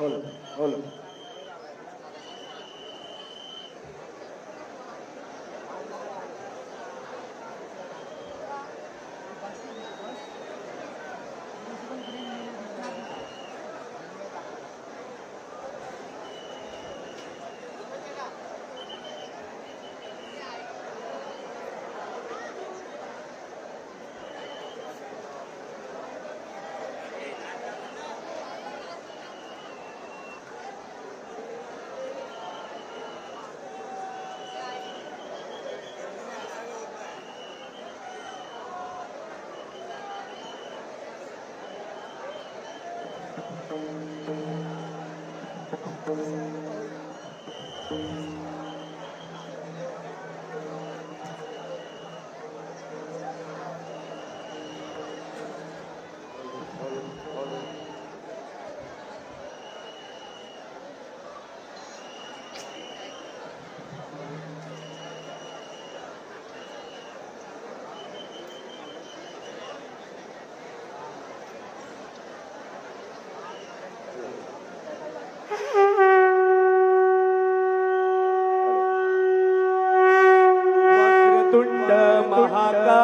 అవును అవును.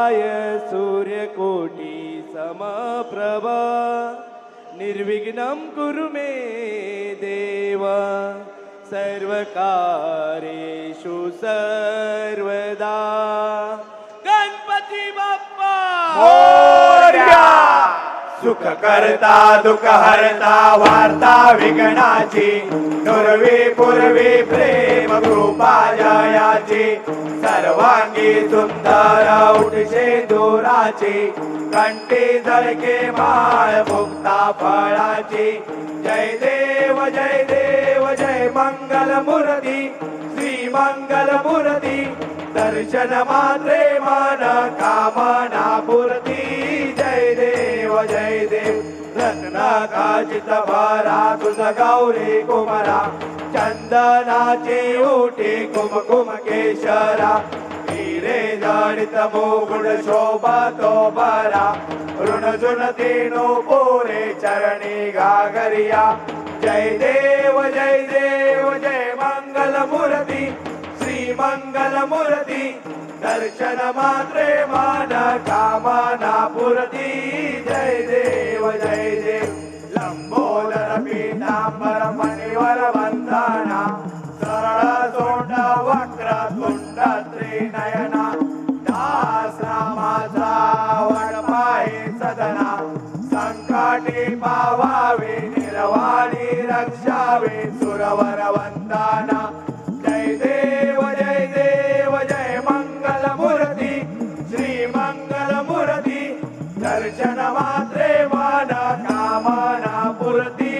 महाकाय सूर्यकोटी समप्रभा निर्विघ्नं कुरु मे देव। सर्वकारेषु सर्वदा। गणपती बाप्पा! सुख करता दुःख हरता वार्ता विघ्नाची. नुरवी पूर्वी प्रेम कृपा जयाची. सर्वांगी सुंदर उठशे दोराची कंठी झळके माळ मुक्ता फळाची. जय देव जय देव जय मंगल मूर्ती. श्री मंगल मूर्ती. दर्शन मात्रे मन कामना काचित भरा तुझ गौरी कुमरा चंदनाची उठी कुमकुम केशरा. हिरे जडित मोगुण शोभा तो बरा. ऋण जुन तीनो पोरे चरणी गागरिया जय देव जय देव जय मंगल मूर्ती श्री मंगल मूर्ती दर्शन मात्रे मान कामना पुरती. जय देव. दर्शन मात्रे मन कामना पुरती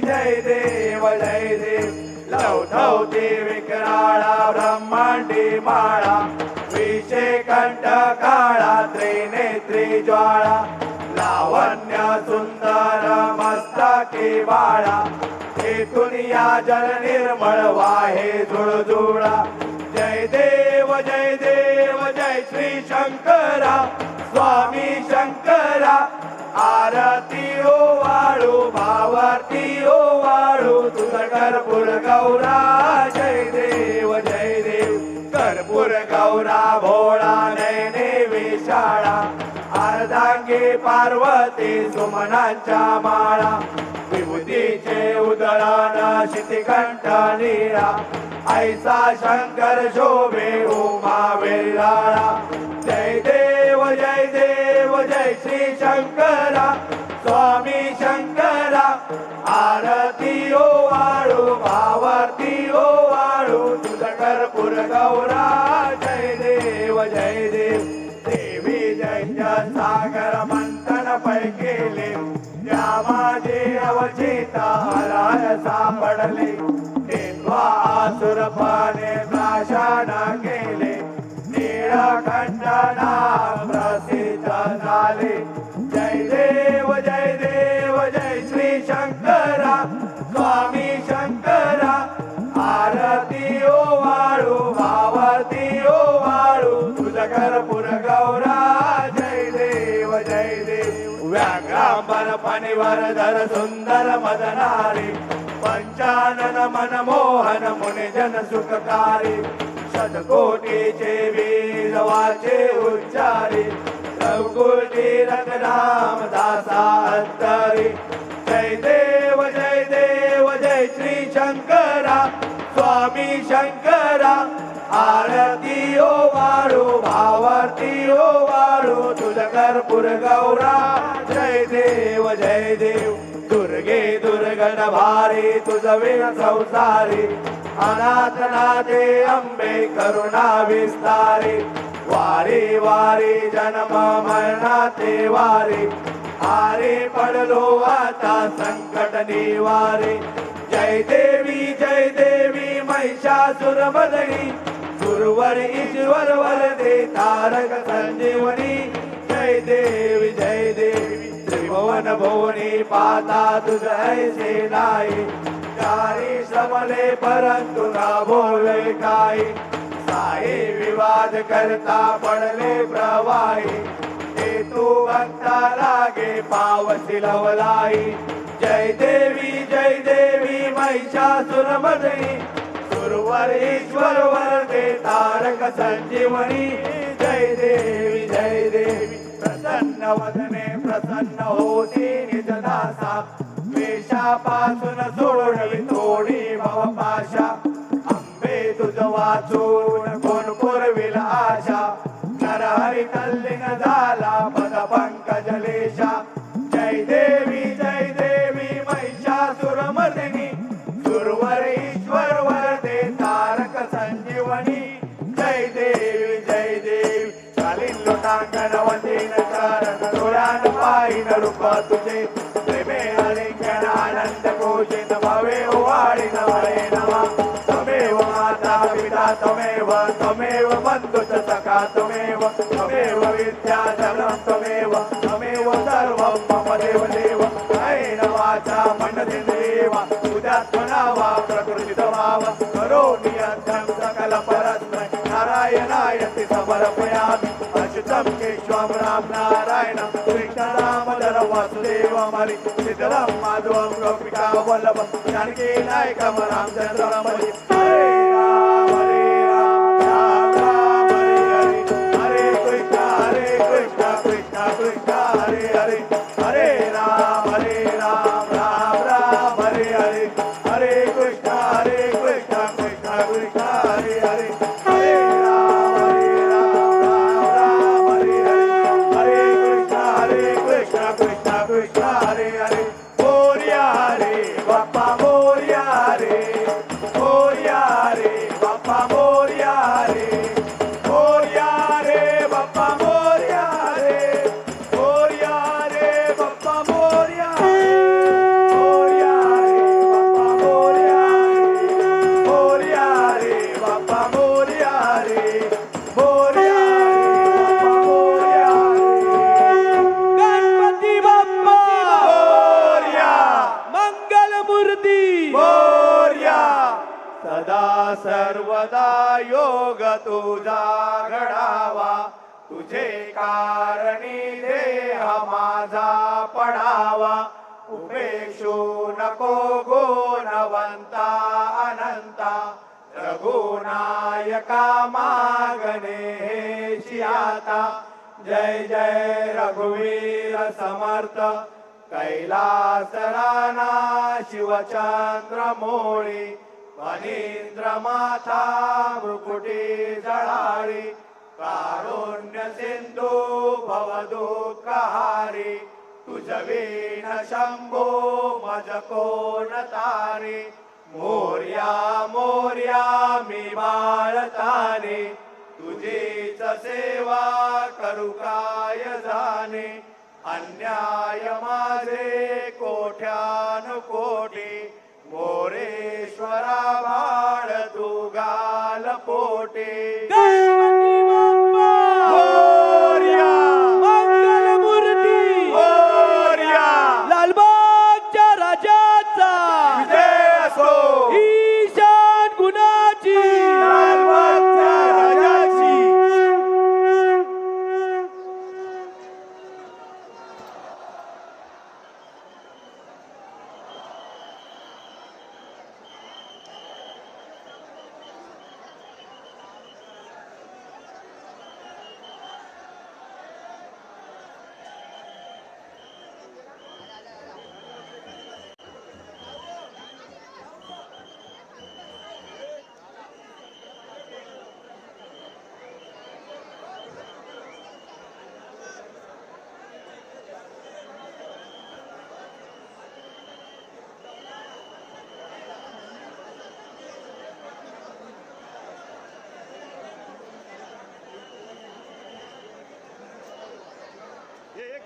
जय देव जय देव लवधवती विकराळा ब्रह्मांडी माळा विषे कंठ काळा त्रिनेत्री ज्वाळा लावण्य सुंदर मस्तकी बाळा येथून या जल निर्मळ वाहे झुळझुळा जय देव जय देव जय श्री शंकरा स्वामी शंकरा आरती ओ वाळू भावारती ओ हो वाळू तुझा कर्पूर गौरा जय देव जय देव. कर्पूर गौरा भोळा नैने विशाळा अर्धांगे पार्वती सुमनाच्या माळा विभूतीचे उदळण शितिकंठ निरा ऐसा शंकर शोभे उमा वेल्लाळा आरती ओ वाळू भावारती ओ वाळू तुझ कर्पूर गौरा जय देव जय देव. देवी जय जय सागर मंथन पैकेले त्या माझे अवचित हराय सापडले. तेव्हा आसुरपणे प्राशन वरदर सुंदर मदनारी पंचानन मनमोहन मुनि जन सुखकारी सदकोटीचे वीरवाचे उच्चारी रघुकुटी रघुराम दासा अंतरी जय देव जय देव जय श्री शंकरा स्वामी शंकरा आरती ओ वाळू भावारती ओ वाळू तुझ कर्पूर गौरा। जय देव जय देव दुर्गे दुर्गण भारी तुझ वेळ संसारी। अनाथनाथे अंबे करुणा विस्तारी। वारी वारी जन्म मरणाते वारी। हारे पडलो आता संकट निवारे। जय देवी जय देवी महिषासुर गुरुवर ईश्वर वर दे तारक संजीवनी। जय देवी जय देवी त्रिभुवन भुवनी पाता तुझ ऐसे नाही चारी समले परंतु ना बोले काही साई विवाद करता पडले प्रवाही ते तू भक्ता लागे पावसी लवलाई जय देवी जय देवी महिषासुर मदनी सुरवर ईश्वर वरदे तारक संजीवनी जय देवी जय देवी. प्रसन्न वदने प्रसन्न देवी चालीन लोटांगण वतीन चरण डोळ्यान पाहिन रूप तुझे సమర్పయామి అచ్యుతం కేశవం రామ్ నారాయణ కృష్ణరామధర వాసుదేవం హరి సిద్ధరాం మాధవం గోపికా వల్లభ జానకీ నాయకం రామచంద్రమణి హరే రామ హరే రామ రామ రామ హరే హరి హరే కృష్ణ హరే కృష్ణ కృష్ణ కృష్ణ హరే హరి హరే రామ హరే రామ రామ రామ హరే హరి హరే కృష్ణ హరే కృష్ణ కృష్ణ కృష్ణ उपेक्षू नको गुणवंता अनंता रघुनायका मागणे जय जय रघुवीर समर्थ। कैलास राणा शिवचंद्र मोळी मनींद्र माथा मृकुटी जळाळी कारुण्य सिंधू तुझ शंभो मज कोण तारे? मोर्या मोर्या मी बाळताने तुझीच सेवा करू काय जाणे? अन्याय माझे कोठ्यान कोटी मोरेश्वरा बाळ दुगाल पोटे.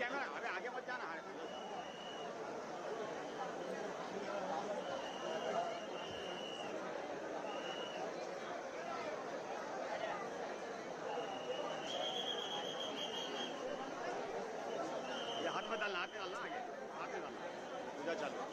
कैमरा अबे आगे मत जाना। हाथ में डालना, हाथ में डालना आगे। हाथ में डालना। चलो।